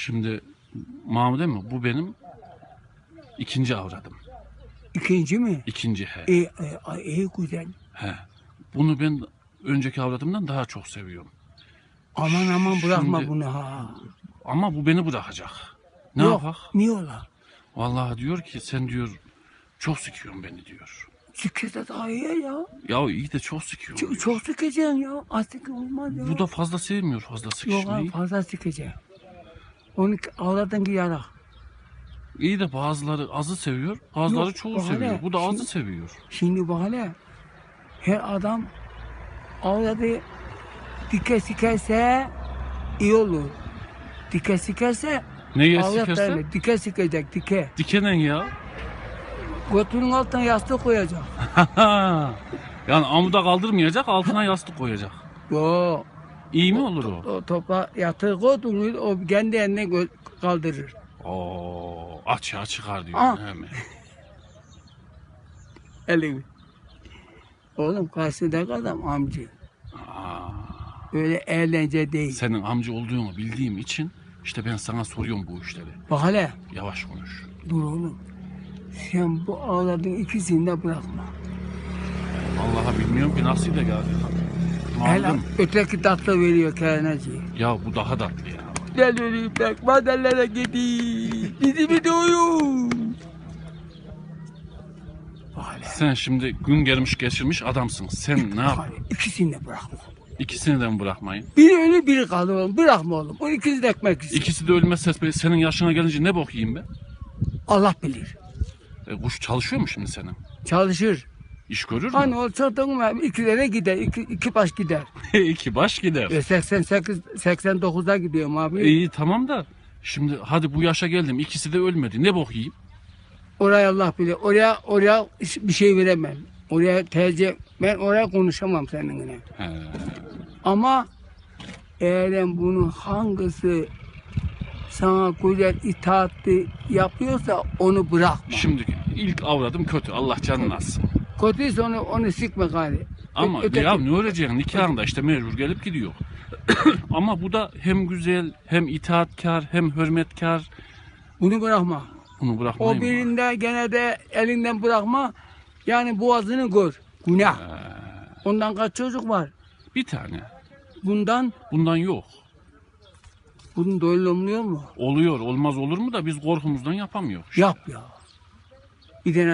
Şimdi Mahmut mi? Bu benim ikinci avradım. İkinci mi? İkinci he. İyi, ay, iyi güzel. he. Bunu ben önceki avradımdan daha çok seviyorum. Aman aman bırakma Şimdi- bunu ha. Ama bu beni bırakacak. Ne Yok, yapak? Niye ola? Vallahi diyor ki sen diyor çok sıkıyorsun beni diyor. Sıkısa daha iyi ya. Ya iyi de çok sıkıyorsun. Çok, çok sıkacaksın ya. Azıcık olmaz ya. Bu da fazla sevmiyor fazla Yok sıkışmayı. fazla sıkacaksın. Onu avladın ki yarak. İyi de bazıları azı seviyor, bazıları Yok, çoğu bak hele, seviyor. Bu da azı şimdi- seviyor. Şimdi bak hele. Her adam avladı dike sikerse iyi olur. Dike sikerse Neye avlat sikerse? derler. Dike sikecek dike. Dikenen ya. Götünün altına yastık koyacak. yani amuda kaldırmayacak, altına yastık koyacak. Yo. İyi mi olur o? O topa yatır koydun o kendi eline gö- kaldırır. Oo, açığa çıkar diyor. Aa. Hemen. Elini. Oğlum karşıdaki adam amca. Aa, Öyle eğlence değil. senin amca olduğunu bildiğim için işte ben sana soruyorum bu işleri. Bak hele. Yavaş konuş. Dur oğlum. Sen bu ağladığın ikisini de bırakma. Vallahi bilmiyorum ki nasıl da geldi. Hele öteki tatlı veriyor kainatçı. Ya bu daha tatlı ya. Gel öleyim bak madallere gideyim. Dizimi hele. Sen şimdi gün gelmiş geçirmiş adamsın. Sen ne yap? İkisini de bırakma. İkisini de mi bırakmayın? Biri ölü biri kaldı oğlum. Bırakma oğlum. O ikisi de ekmek istiyor. İkisi de ölmezse senin yaşına gelince ne bok yiyeyim ben? Allah bilir. E, kuş çalışıyor mu şimdi senin? Çalışır. İş görür mü? Hani o mı? İkilere gider. iki, iki baş gider. İki baş gider. E 88, 89'a gidiyorum abi. İyi tamam da şimdi hadi bu yaşa geldim ikisi de ölmedi. Ne bok yiyeyim? Oraya Allah bilir. Oraya oraya bir şey veremem. Oraya tercih ben oraya konuşamam seninle. He. Ama eğer bunun hangisi sana güzel itaatli yapıyorsa onu bırakma. Şimdi ilk avradım kötü. Allah canını alsın. Kötüyse onu, onu sıkma gari. Ama öteki- ya ne öleceksin nikahında işte mecbur gelip gidiyor. Ama bu da hem güzel hem itaatkar hem hürmetkar. Bunu bırakma. Bunu O bırakmayayım. mı? birinde gene de elinden bırakma. Yani boğazını gör. Günah. Ondan kaç çocuk var? Bir tane. Bundan Bundan yok. bunun doyulmuyor mu? Oluyor olmaz olur mu da biz korkumuzdan yapamıyoruz. Yap ya. Bir tane